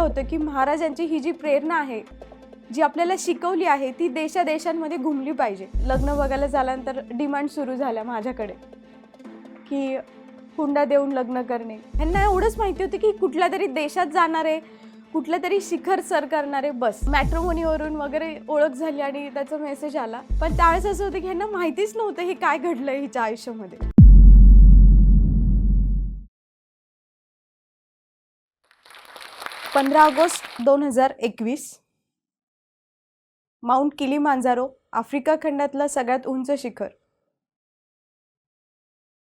होतं की महाराजांची ही जी प्रेरणा आहे जी आपल्याला शिकवली आहे ती देशादेशांमध्ये घुमली पाहिजे. लग्न बघायला झाल्यानंतर डिमांड सुरू झाल्या माझ्याकडे की हुंडा देऊन लग्न करणे. ह्यांना एवढंच माहिती होतं की कुठल्या तरी देशात जाणार आहे कुठल्या तरी शिखर सर करणारे बस मॅट्रोमोनीवरून वगैरे ओळख झाली आणि त्याचा मेसेज आला. पण त्यावेळेस असं होतं की ह्यांना माहितीच नव्हतं हे काय घडलं हिच्या आयुष्यामध्ये. पंधरा ऑगस्ट दोन हजार एकवीस. माउंट किलीमांजारो आफ्रिका खंडातलं सगळ्यात उंच शिखर.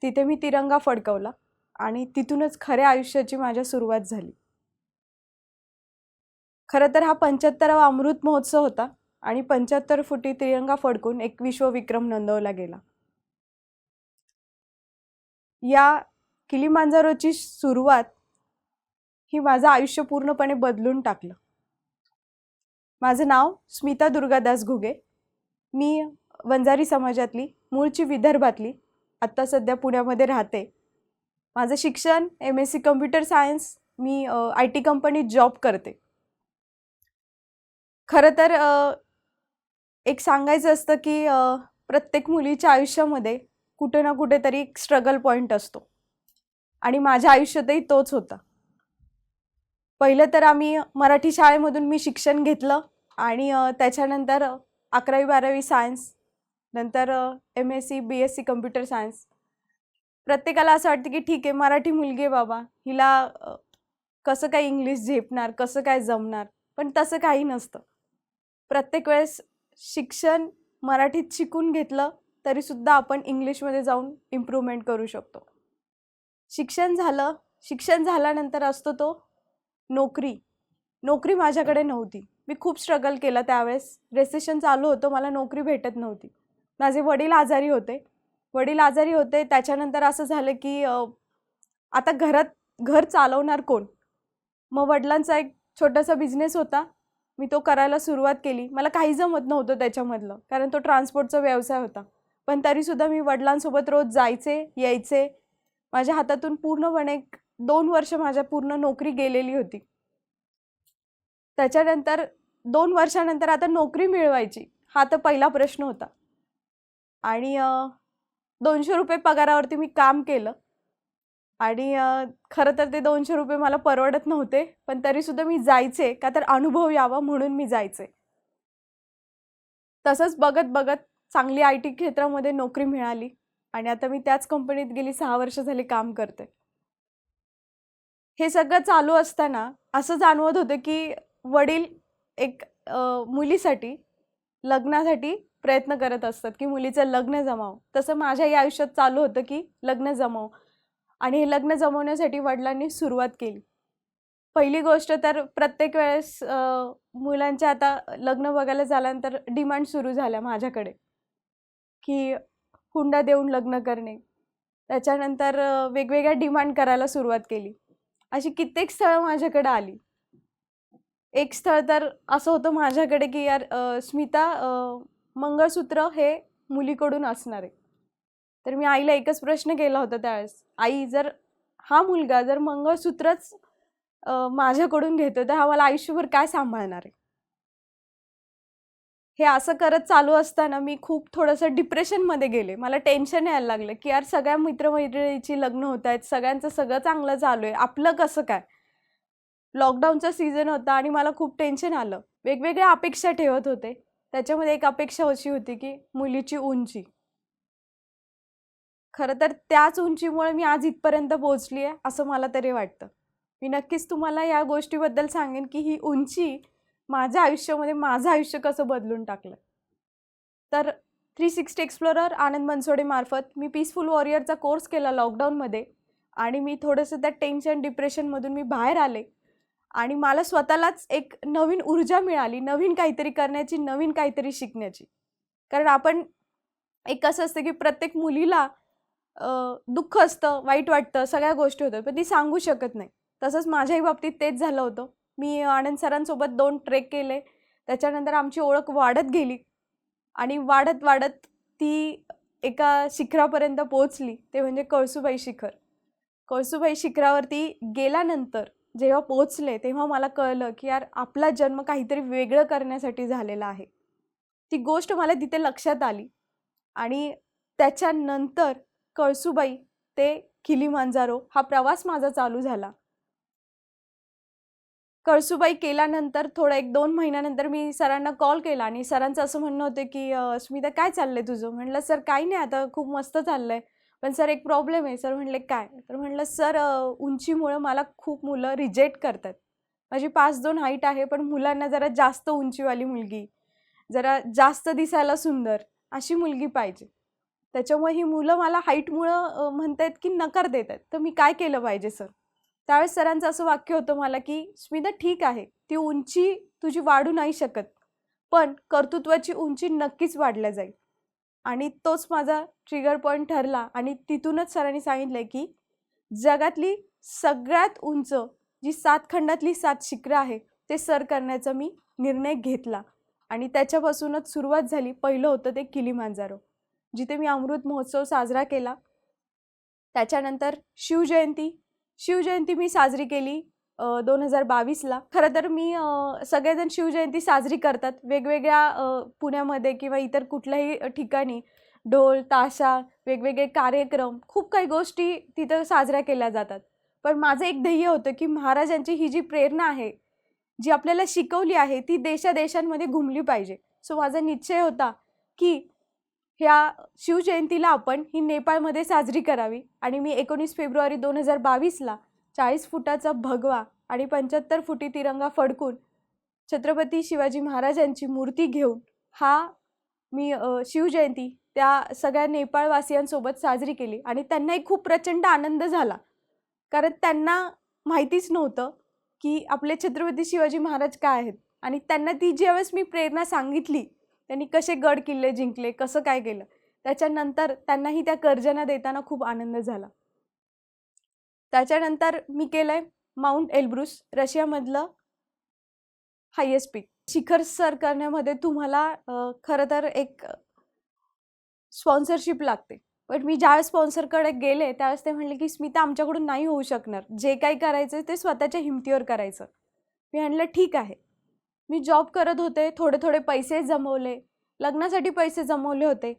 तिथे मी तिरंगा फडकवला आणि तिथूनच खऱ्या आयुष्याची माझ्या सुरुवात झाली. खरं तर हा पंच्याहत्तरावा अमृत महोत्सव होता आणि पंच्याहत्तर फुटी तिरंगा फडकून एक विश्वविक्रम नोंदवला गेला. या किलीमांजारोची सुरुवात ही माझं आयुष्य पूर्णपणे बदलून टाकलं. माझं नाव स्मिता दुर्गादास घुगे. मी वंजारी समाजातली मूळची विदर्भातली आत्ता सध्या पुण्यामध्ये राहते. माझं शिक्षण M S C computer science me I T कंपनीत जॉब करते. खरं तर एक सांगायचं असतं की प्रत्येक मुलीच्या आयुष्यामध्ये कुठे ना कुठेतरी एक स्ट्रगल पॉईंट असतो. आणि माझ्या आयुष्यातही तोच होता. पहिलं तर आम्ही मराठी शाळेमधून मी शिक्षण घेतलं आणि त्याच्यानंतर अकरावी बारावी सायन्स नंतर M S C B S C computer science. प्रत्येकाला असं वाटतं की ठीक आहे मराठी मुलगी आहे बाबा. हिला कसं काय इंग्लिश झेपणार कसं काय जमणार पण तसं काही नसतं. प्रत्येक वेळेस शिक्षण मराठीत शिकून घेतलं तरीसुद्धा आपण इंग्लिशमध्ये जाऊन इम्प्रूव्हमेंट करू शकतो. शिक्षण झालं शिक्षण झाल्यानंतर असतो तो नोकरी. नोकरी माझ्याकडे नव्हती. मी खूप स्ट्रगल केलं त्यावेळेस. रेसेशन चालू होतं मला नोकरी भेटत नव्हती. माझे वडील आजारी होते. वडील आजारी होते त्याच्यानंतर असं झालं की आता घरात घर चालवणार कोण? मग वडिलांचा एक छोटासा बिझनेस होता. मी तो करायला सुरुवात केली. मला काही जमत नव्हतं त्याच्यामधलं कारण तो ट्रान्सपोर्टचा व्यवसाय होता. पण तरीसुद्धा मी वडिलांसोबत रोज जायचे यायचे. माझ्या हातातून पूर्णपणे एक दोन वर्ष माझ्या पूर्ण नोकरी गेलेली होती. त्याच्यानंतर दोन वर्षानंतर आता नोकरी मिळवायची हा तर पहिला प्रश्न होता. आणि दोनशे रुपये पगारावरती मी काम केलं. आणि खरं तर ते दोनशे रुपये मला परवडत नव्हते पण तरीसुद्धा मी जायचे का तर अनुभव यावा म्हणून मी जायचे. तसंच बघत बघत चांगली आय टी क्षेत्रामध्ये नोकरी मिळाली. आणि आता मी त्याच कंपनीत गेली सहा वर्ष झाली काम करते. हे सगळं चालू असताना असं जाणवत होतं की वडील एक मुलीसाठी लग्नासाठी प्रयत्न करत असतात की मुलीचं लग्न जमावं. तसं माझ्याही आयुष्यात चालू होतं की लग्न जमावं. आणि हे लग्न जमवण्यासाठी वडिलांनी सुरुवात केली. पहिली गोष्ट तर प्रत्येक वेळेस मुलांच्या आता लग्न बघायला झाल्यानंतर डिमांड सुरू झाल्या माझ्याकडे. की हुंडा देऊन लग्न करणे. त्याच्यानंतर वेगवेगळ्या डिमांड करायला सुरुवात केली. अशी कित्येक स्थळं माझ्याकडे आली. एक स्थळ तर असं होतं माझ्याकडे की यार अ, स्मिता अ, मंगळसूत्र हे मुलीकडून असणार आहे. तर मी आईला एकच प्रश्न केला होता त्यावेळेस आई जर हा मुलगा जर मंगळसूत्रच अ, माझ्याकडून घेतो तर हा मला आयुष्यभर काय सांभाळणार आहे? हे असं करत चालू असताना मी खूप थोडंसं डिप्रेशनमध्ये गेले. मला टेन्शन यायला लागलं की यार सगळ्या मित्रमैत्रिणीची लग्न होत आहेत सगळ्यांचं सगळं चांगलं चालू आहे आपलं कसं काय? लॉकडाऊनचा सीझन होता आणि मला खूप टेन्शन आलं. वेगवेगळ्या अपेक्षा ठेवत होते. त्याच्यामध्ये एक अपेक्षा अशी होती की मुलीची उंची. खरं तर त्याच उंचीमुळे मी आज इथपर्यंत पोहोचली आहे असं मला तरी वाटतं. मी नक्कीच तुम्हाला या गोष्टीबद्दल सांगेन की ही उंची माझ्या आयुष्यामध्ये माझं आयुष्य कसं बदलून टाकलं? तर थ्री सिक्स्टी एक्सप्लोरर आनंद मनसोडेमार्फत मी पीसफुल वॉरियरचा कोर्स केला लॉकडाऊनमध्ये आणि मी थोडंसं त्या टेन्शन डिप्रेशनमधून मी बाहेर आले आणि मला स्वतःलाच एक नवीन ऊर्जा मिळाली नवीन काहीतरी करण्याची नवीन काहीतरी शिकण्याची. कारण आपण एक असं असतं की प्रत्येक मुलीला दुःख असतं वाईट वाटतं सगळ्या गोष्टी होतात पण ती सांगू शकत नाही. तसंच माझ्याही बाबतीत तेच झालं होतं. मी आनंद सरांसोबत दोन ट्रेक केले. त्याच्यानंतर आमची ओळख वाढत गेली. आणि वाढत वाढत ती एका शिखरापर्यंत पोहोचली. ते म्हणजे कळसुबाई शिखर. कळसुबाई शिखरावरती गेल्यानंतर जेव्हा पोचले तेव्हा मला कळलं की यार आपला जन्म काहीतरी वेगळं करण्यासाठी झालेला आहे. ती गोष्ट मला तिथे लक्षात आली. आणि त्याच्यानंतर कळसुबाई ते किलिमांजारो हा प्रवास माझा चालू झाला. कळसुबाई केल्यानंतर थोडं एक दोन महिन्यानंतर मी सरांना कॉल केला आणि सरांचं असं म्हणणं होतं की स्मिता काय आहे तुझं? म्हणलं सर काही नाही आता खूप मस्त चाललं आहे पण सर एक प्रॉब्लेम आहे. सर म्हणले काय? तर म्हणलं सर उंचीमुळं मला खूप मुलं रिजेक्ट करतात. माझी पाच दोन हाईट आहे पण मुलांना जरा जास्त उंचीवाली मुलगी जरा जास्त दिसायला सुंदर अशी मुलगी पाहिजे. त्याच्यामुळे ही मुलं मला हाईटमुळं म्हणत आहेत की नकार देत आहेत तर मी काय केलं पाहिजे सर? त्यावेळेस सरांचं असं वाक्य होतं मला की स्मिता ठीक आहे. ती उंची तुझी वाढू नाही शकत पण कर्तृत्वाची उंची नक्कीच वाढल्या जाईल. आणि तोच माझा ट्रिगर पॉईंट ठरला आणि तिथूनच सरांनी सांगितलं की जगातली सगळ्यात उंच जी सात खंडातली सात शिखरं आहे ते सर करण्याचा मी निर्णय घेतला. आणि त्याच्यापासूनच सुरुवात झाली. पहिलं होतं ते किलिमांजारो जिथे मी अमृत महोत्सव साजरा केला. त्याच्यानंतर शिवजयंती शिवजयंती मी साजरी केली दोन हजार बावीसला. खरं तर मी सगळेजण शिवजयंती साजरी करतात. वेगवेगळ्या पुण्यामध्ये किंवा इतर कुठल्याही ठिकाणी ढोल ताशा वेगवेगळे कार्यक्रम खूप काही गोष्टी तिथं साजऱ्या केल्या जातात. पण माझं एक ध्येय होतं की महाराजांची ही जी प्रेरणा आहे जी आपल्याला शिकवली आहे ती देशादेशांमध्ये घुमली पाहिजे. सो माझा निश्चय होता की ह्या शिवजयंतीला आपण ही नेपाळमध्ये साजरी करावी. आणि मी एकोणीस फेब्रुवारी दोन हजार बावीसला चाळीस फुटाचा भगवा आणि पंच्याहत्तर फुटी तिरंगा फडकून छत्रपती शिवाजी महाराजांची मूर्ती घेऊन हा मी शिवजयंती त्या सगळ्या नेपाळवासियांसोबत साजरी केली. आणि त्यांनाही खूप प्रचंड आनंद झाला. कारण त्यांना माहितीच नव्हतं की आपले छत्रपती शिवाजी महाराज काय आहेत. आणि त्यांना ती ज्यावेळेस मी प्रेरणा सांगितली त्यांनी कसे गड किल्ले जिंकले कसं काय केलं? त्याच्यानंतर त्यांनाही त्या कर्जना देताना खूप आनंद झाला. त्याच्यानंतर मी केलंय माउंट एल्ब्रुस रशियामधलं हायेस्ट पीक शिखर सर करण्यामध्ये तुम्हाला खरं तर एक स्पॉन्सरशिप लागते. पण मी ज्यावेळेस स्पॉन्सरकडे गेले त्यावेळेस ते म्हणले की स्मिता आमच्याकडून नाही होऊ शकणार. जे काही करायचं ते स्वतःच्या हिमतीवर करायचं. मी म्हणलं ठीक आहे. मी जॉब करत होते थोडे थोडे पैसे जमवले. लग्नासाठी पैसे जमवले होते.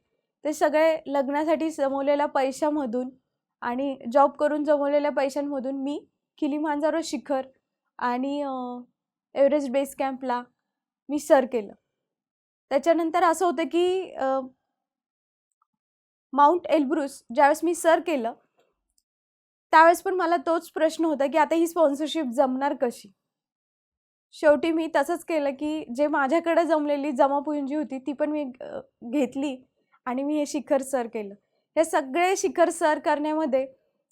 ते सगळे लग्नासाठी जमवलेल्या पैशामधून आणि जॉब करून जमवलेल्या पैशांमधून मी किलिमांजारो शिखर आणि एव्हरेस्ट बेस कॅम्पला मी सर केलं. त्याच्यानंतर असं होतं की माउंट एल्ब्रुस ज्यावेळेस मी सर केलं त्यावेळेस पण मला तोच प्रश्न होता की आता ही स्पॉन्सरशिप जमणार कशी? शेवटी मी तसंच केलं की जे माझ्याकडे जमलेली जमापुंजी होती ती पण मी घेतली आणि मी हे शिखर सर केलं. हे सगळे शिखर सर करण्यामध्ये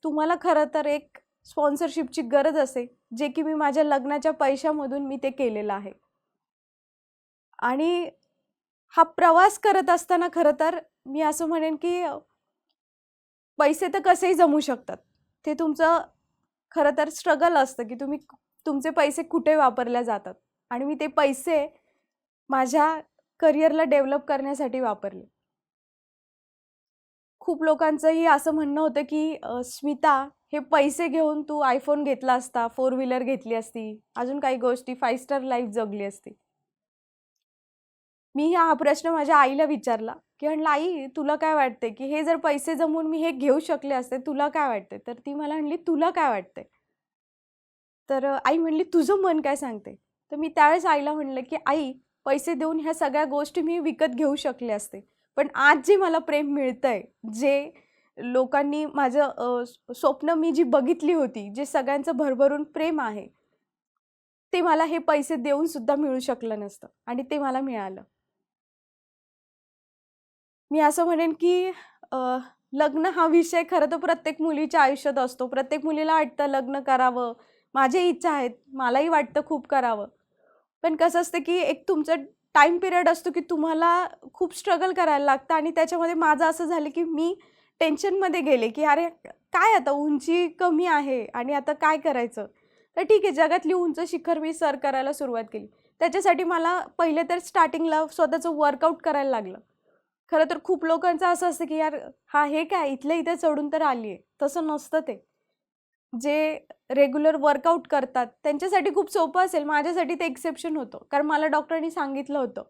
तुम्हाला खरं तर एक स्पॉन्सरशिपची गरज असे जे की मी माझ्या लग्नाच्या पैशामधून मी ते केलेलं आहे. आणि हा प्रवास करत असताना खरं तर मी असं म्हणेन की पैसे तर कसेही जमू शकतात. ते तुमचं खरं तर स्ट्रगल असतं की तुम्ही तुमचे पैसे कुठे वापरल्या जातात? आणि मी ते पैसे माझ्या करिअरला डेव्हलप करण्यासाठी वापरले. खूप लोकांचंही असं म्हणणं होतं की स्मिता हे पैसे घेऊन तू आयफोन घेतला असता फोर व्हीलर घेतली असती अजून काही गोष्टी फाईव्ह स्टार लाईफ जगली असती. मी हा प्रश्न माझ्या आईला विचारला की म्हणलं आई तुला काय वाटते की हे जर पैसे जमवून मी हे घेऊ शकले असते तुला काय वाटते तर ती मला म्हणली तुला काय वाटते तर आई म्हणली तुझं मन काय सांगते? तर मी त्यावेळेस आईला म्हणलं की आई पैसे देऊन ह्या सगळ्या गोष्टी मी विकत घेऊ शकले असते. पण आज जे मला प्रेम मिळतंय जे लोकांनी माझं स्वप्न मी जी बघितली होती जे सगळ्यांचं भरभरून प्रेम आहे ते मला हे पैसे देऊन सुद्धा मिळू शकलं नसतं आणि ते मला मिळालं. मी असं म्हणेन की लग्न हा विषय खरं तर प्रत्येक मुलीच्या आयुष्यात असतो. प्रत्येक मुलीला वाटतं लग्न करावं माझी इच्छा आहेत. मलाही वाटतं खूप करावं. पण कसं असतं की एक तुमचं टाईम पिरियड असतो की तुम्हाला खूप स्ट्रगल करायला लागतं आणि त्याच्यामध्ये माझं असं झालं की मी टेन्शनमध्ये गेले की अरे काय आता उंची कमी आहे आणि आता काय करायचं? तर ठीक आहे जगातली उंच शिखर मी सर करायला सुरुवात केली. त्याच्यासाठी मला पहिले तर स्टार्टिंगला स्वतःचं वर्कआउट करायला लागलं. खरं तर खूप लोकांचं असं असतं की यार हा हे काय? इथल्या इथे चढून तर आली आहे तसं नसतं ते. जे रेग्युलर वर्कआउट करतात. त्यांच्यासाठी खूप सोपं असेल. माझ्यासाठी ते एक्सेप्शन होतं. कारण मला डॉक्टरांनी सांगितलं होतं.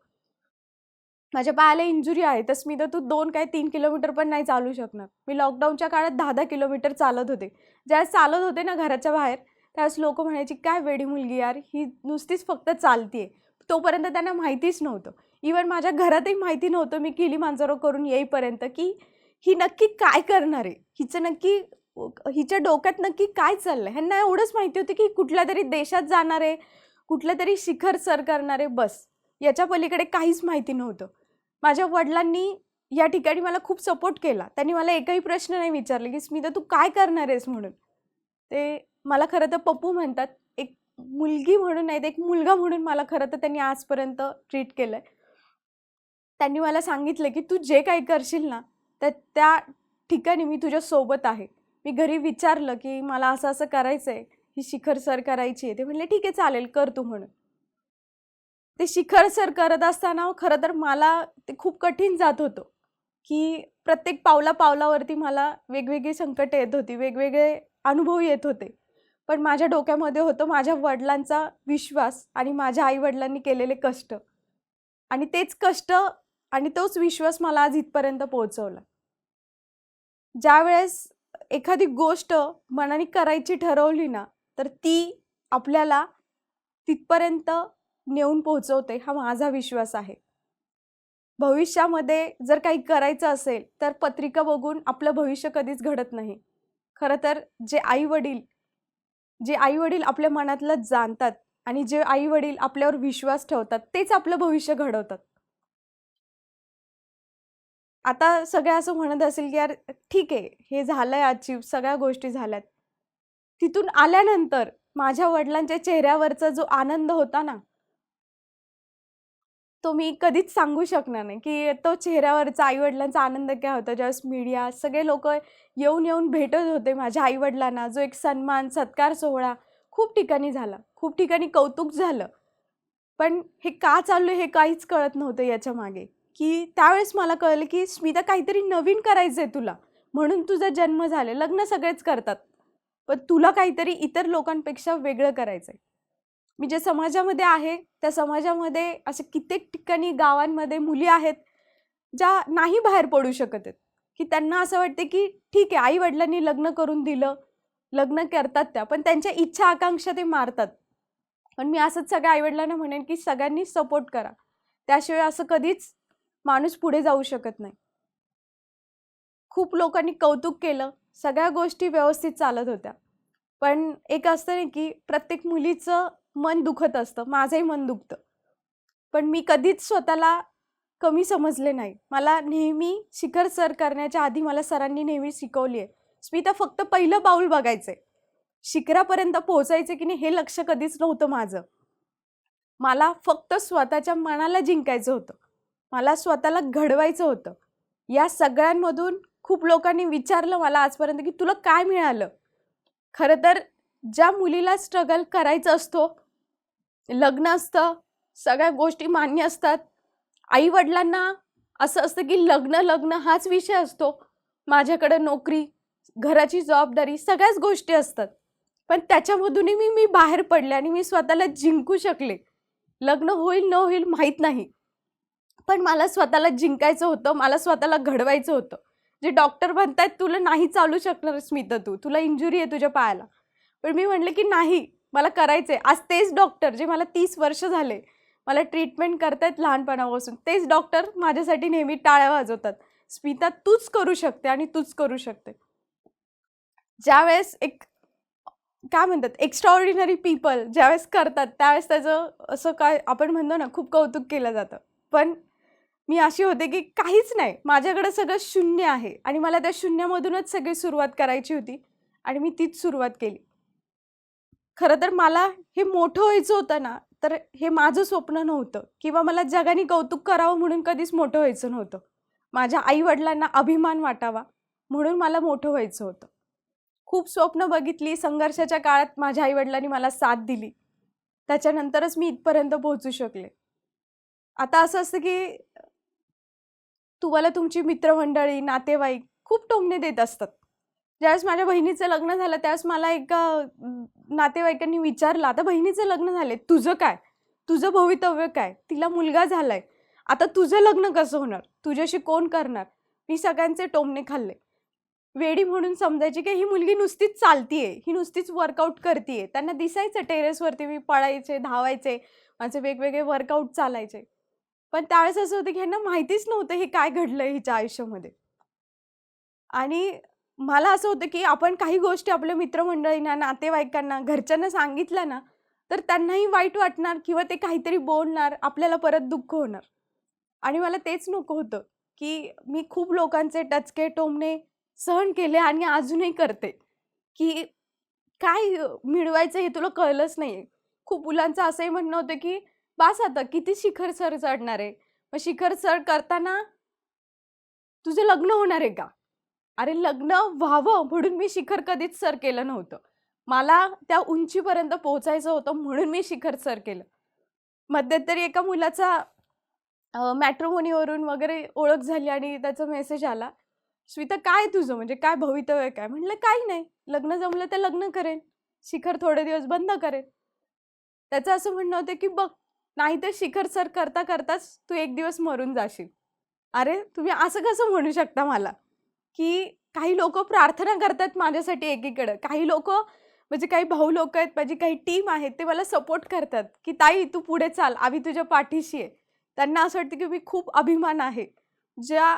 माझ्या पायाला इंजुरी आहे. तर स्मिता तू दोन काय तीन किलोमीटर पण नाही चालू शकणार. मी लॉकडाऊनच्या काळात दहा दहा किलोमीटर चालत होते. ज्यावेळेस चालत होते ना घराच्या बाहेर त्यावेळेस लोक म्हणायची काय वेडी मुलगी यार. ही नुसतीच फक्त चालतीये. तोपर्यंत त्यांना माहितीच नव्हतं. इवन माझ्या घरातही माहिती नव्हतं मी किली मांजरो करून येईपर्यंत की ही नक्की काय करणार आहे? हिचं नक्की हिच्या डोक्यात नक्की काय चाललंय? ह्यांना एवढंच माहिती होती की कुठल्या तरी देशात जाणार आहे कुठल्या तरी शिखर सर करणार आहे बस. याच्या पलीकडे काहीच माहिती नव्हतं. माझ्या वडिलांनी या ठिकाणी मला खूप सपोर्ट केला. त्यांनी मला एकही प्रश्न नाही विचारले की स्मिता तू काय करणार आहेस म्हणून? ते मला खरं तर पप्पू म्हणतात. एक मुलगी म्हणून नाही तर एक मुलगा म्हणून मला खरं तर त्यांनी आजपर्यंत ट्रीट केलं आहे त्यांनी मला सांगितलं की तू जे काही करशील ना तर त्या ठिकाणी मी तुझ्यासोबत आहे. मी घरी विचारलं की मला असं असं करायचं आहे ही शिखर सर करायची आहे. ते म्हणले ठीक आहे चालेल कर तू म्हणून. ते शिखर सर करत असताना खरं तर मला ते खूप कठीण जात होतं की प्रत्येक पावला पावलावरती मला वेगवेगळी संकटं येत होती वेगवेगळे अनुभव येत होते. पण माझ्या डोक्यामध्ये होतं माझ्या वडिलांचा विश्वास आणि माझ्या आईवडिलांनी केलेले कष्ट. आणि तेच कष्ट आणि तोच विश्वास मला आज इथपर्यंत पोहोचवला. ज्यावेळेस एखादी गोष्ट मनाने करायची ठरवली ना तर ती आपल्याला तिथपर्यंत नेऊन पोहोचवते हा माझा विश्वास आहे. भविष्यामध्ये जर काही करायचं असेल तर पत्रिका बघून आपलं भविष्य कधीच घडत नाही. खरं तर जे आई वडील जे आई वडील आपल्या मनातलं जाणतात आणि जे आईवडील आपल्यावर विश्वास ठेवतात तेच आपलं भविष्य घडवतात. आता सगळ्या असं म्हणत असेल की यार ठीक आहे हे झालंय अचीव सगळ्या गोष्टी झाल्यात. तिथून आल्यानंतर माझ्या वडिलांच्या चेहऱ्यावरचा जो आनंद होता ना तो मी कधीच सांगू शकणार नाही की तो चेहऱ्यावरचा आईवडिलांचा आनंद काय होता. ज्यावेळेस मीडिया सगळे लोक येऊन येऊन भेटत होते माझ्या आईवडिलांना जो एक सन्मान सत्कार सोहळा खूप ठिकाणी झाला खूप ठिकाणी कौतुक झालं. पण हे का चाललं हे काहीच कळत नव्हतं याच्या मागे. की त्यावेळेस मला कळलं की स्मिता काहीतरी नवीन करायचं आहे तुला. म्हणून तुझा जन्म झाले. लग्न सगळेच करतात. पण तुला काहीतरी इतर लोकांपेक्षा वेगळं करायचं आहे मी जे समाजामध्ये आहे त्या समाजामध्ये असे कित्येक ठिकाणी गावांमध्ये मुली आहेत ज्या नाही बाहेर पडू शकत आहेत. की त्यांना असं वाटते की ठीक आहे आई वडिलांनी लग्न करून दिलं. लग्न करतात त्या पण त्यांच्या इच्छा आकांक्षा ते मारतात. पण मी असंच सगळ्या आईवडिलांना म्हणेन की सगळ्यांनी सपोर्ट करा. त्याशिवाय असं कधीच माणूस पुढे जाऊ शकत नाही. खूप लोकांनी कौतुक केलं सगळ्या गोष्टी व्यवस्थित चालत होत्या. पण एक असतं नाही की प्रत्येक मुलीचं मन दुखत असतं माझंही मन दुखतं. पण मी कधीच स्वतःला कमी समजले नाही. मला नेहमी शिखर सर करण्याच्या आधी मला सरांनी नेहमी शिकवली आहे. स्मिता फक्त पहिलं पाऊल आहे शिखरापर्यंत पोहोचायचं की नाही हे लक्ष कधीच नव्हतं माझं. मला फक्त स्वतःच्या मनाला जिंकायचं होतं. मला स्वतःला घडवायचं होतं. या सगळ्यांमधून खूप लोकांनी विचारलं मला आजपर्यंत की तुला काय मिळालं? खरं तर ज्या मुलीला स्ट्रगल करायचं असतो लग्न असतं सगळ्या गोष्टी मान्य असतात आईवडिलांना असं असतं की लग्न लग्न हाच विषय असतो. माझ्याकडं नोकरी घराची जबाबदारी सगळ्याच गोष्टी असतात. पण त्याच्यामधूनही मी मी बाहेर पडले आणि मी स्वतःला जिंकू शकले. लग्न होईल न होईल माहीत नाही. पण मला स्वतःला जिंकायचं होतं मला स्वतःला घडवायचं होतं. जे डॉक्टर म्हणतायत तुला नाही चालू शकणार स्मिता तू तुला इंजुरी आहे तुझ्या पायाला. पण मी म्हणले की नाही मला करायचं आहे आज तेच डॉक्टर जे मला तीस वर्ष झाले मला ट्रीटमेंट करतायत लहानपणापासून तेच डॉक्टर माझ्यासाठी नेहमी टाळ्या वाजवतात. स्मिता तूच करू शकते आणि तूच करू शकते. ज्यावेळेस एक काय म्हणतात एक्स्ट्राऑर्डिनरी पीपल ज्यावेळेस करतात त्यावेळेस त्याचं असं काय आपण म्हणतो ना खूप कौतुक केलं जातं. पण मी अशी होते की काहीच नाही. माझ्याकडे सगळं शून्य आहे. आणि मला त्या शून्यामधूनच सगळी सुरुवात करायची होती. आणि मी तीच सुरुवात केली. खरं तर मला हे मोठं व्हायचं होतं ना तर हे माझं स्वप्न नव्हतं. किंवा मला जगाने कौतुक करावं म्हणून कधीच मोठं व्हायचं नव्हतं. माझ्या आईवडिलांना अभिमान वाटावा म्हणून मला मोठं व्हायचं होतं. खूप स्वप्न बघितली. संघर्षाच्या काळात माझ्या आईवडिलांनी मला साथ दिली. त्याच्यानंतरच मी इथपर्यंत पोहोचू शकले. आता असं असतं की तुम्हाला तुमची मित्रमंडळी नातेवाईक खूप टोमणे देत असतात. ज्यावेळेस माझ्या बहिणीचं लग्न झालं त्यावेळेस मला एका नातेवाईकांनी विचारलं आता बहिणीचं लग्न झालंय तुझं काय? तुझं भवितव्य काय? तिला मुलगा झालाय. आता तुझं लग्न कसं होणार? तुझ्याशी कोण करणार? मी सगळ्यांचे टोमणे खाल्ले. वेडी म्हणून समजायची की ही मुलगी नुसतीच चालतीये ही नुसतीच वर्कआउट करतीये. त्यांना दिसायचं टेरेसवरती मी पळायचे धावायचे माझे वेगवेगळे वर्कआउट चालायचे. पण त्यावेळेस असं होतं की ह्यांना माहितीच नव्हतं हे काय घडलंय हिच्या आयुष्यामध्ये. आणि मला असं होतं की आपण काही गोष्टी आपल्या मित्रमंडळींना नातेवाईकांना घरच्यांना सांगितल्या ना तर त्यांनाही वाईट वाटणार किंवा ते काहीतरी बोलणार आपल्याला परत दुःख होणार. आणि मला तेच नको होतं की मी खूप लोकांचे टचके टोमणे सहन केले आणि अजूनही करते. की काय मिळवायचं हे तुला कळलंच नाही खूप मुलांचं असंही म्हणणं होतं की बास आता किती शिखर सर चढणार आहे? मग शिखर सर करताना तुझं लग्न होणार आहे का? अरे लग्न व्हावं म्हणून मी शिखर कधीच सर केलं नव्हतं. मला त्या उंचीपर्यंत पोहोचायचं होतं म्हणून मी शिखर सर केलं. मध्यंतरी एका मुलाचा मॅट्रोमोनीवरून वगैरे ओळख झाली आणि त्याचा मेसेज आला. स्मिता काय तुझं? म्हणजे काय भवितव्य काय? म्हटलं काही नाही. लग्न जमलं तर लग्न करेन. शिखर थोडे दिवस बंद करेन. त्याचं असं म्हणणं होतं की बघ नाही तर शिखर सर करता करताच तू एक दिवस मरून जाशील. अरे तुम्ही असं कसं म्हणू शकता मला? की काही लोक प्रार्थना करतात माझ्यासाठी एकीकडं. काही लोक म्हणजे काही भाऊ लोक आहेत माझी काही टीम आहेत ते मला सपोर्ट करतात की ताई तू पुढे चाल आम्ही तुझ्या पाठीशी आहे. त्यांना असं वाटतं की मी खूप अभिमान आहे. ज्या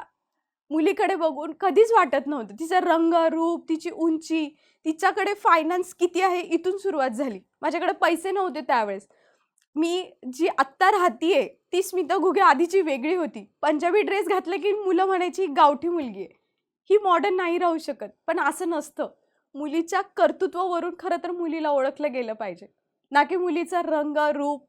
मुलीकडे बघून कधीच वाटत नव्हतं. तिचा रंग रूप तिची उंची तिच्याकडे फायनान्स किती आहे इथून सुरुवात झाली. माझ्याकडे पैसे नव्हते त्यावेळेस. मी जी आत्ता राहतीये ती स्मिता घुगे आधीची वेगळी होती. पंजाबी ड्रेस घातला की मुलं म्हणायची ही गावठी मुलगी आहे ही मॉडर्न नाही राहू शकत. पण असं नसतं. मुलीच्या कर्तृत्वावरून खरं तर मुलीला ओळखलं गेलं पाहिजे. ना की मुलीचा रंग रूप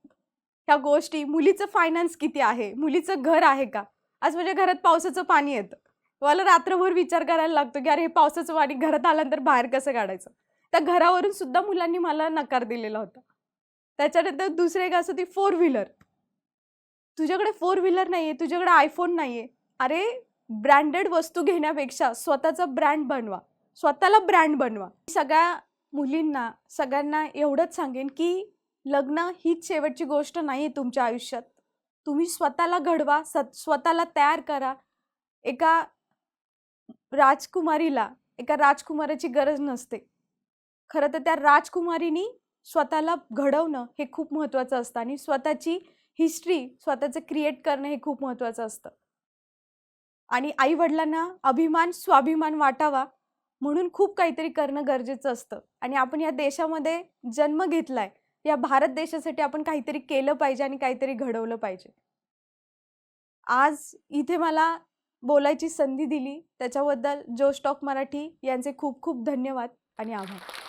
ह्या गोष्टी. मुलीचं फायनान्स किती आहे? मुलीचं घर आहे का? आज माझ्या घरात पावसाचं पाणी येतं. मला रात्रभर विचार करायला लागतो की अरे हे पावसाचं पाणी घरात आल्यानंतर बाहेर कसं काढायचं? त्या घरावरून सुद्धा मुलांनी मला नकार दिलेला होता. त्याच्यानंतर दुसरे एक असं ती फोर व्हीलर तुझ्याकडे फोर व्हीलर नाहीये तुझ्याकडे आयफोन नाही आहे अरे ब्रँडेड वस्तू घेण्यापेक्षा स्वतःचा ब्रँड बनवा. स्वतःला ब्रँड बनवा. सगळ्या मुलींना सगळ्यांना एवढंच सांगेन की लग्न हीच शेवटची गोष्ट नाही आहे तुमच्या आयुष्यात. तुम्ही स्वतःला घडवा सत स्वतःला तयार करा. एका राजकुमारीला एका राजकुमाराची गरज नसते. खरं तर त्या राजकुमारीनी स्वतःला घडवणं हे खूप महत्त्वाचं असतं आणि स्वतःची हिस्ट्री स्वतःचं क्रिएट करणं हे खूप महत्त्वाचं असतं. आणि आई वडिलांना अभिमान स्वाभिमान वाटावा म्हणून खूप काहीतरी करणं गरजेचं असतं. आणि आपण या देशामध्ये जन्म घेतलाय या भारत देशासाठी आपण काहीतरी केलं पाहिजे आणि काहीतरी घडवलं पाहिजे. आज इथे मला बोलायची संधी दिली. त्याच्याबद्दल जोश स्टॉक मराठी यांचे खूप खूप धन्यवाद आणि आभार.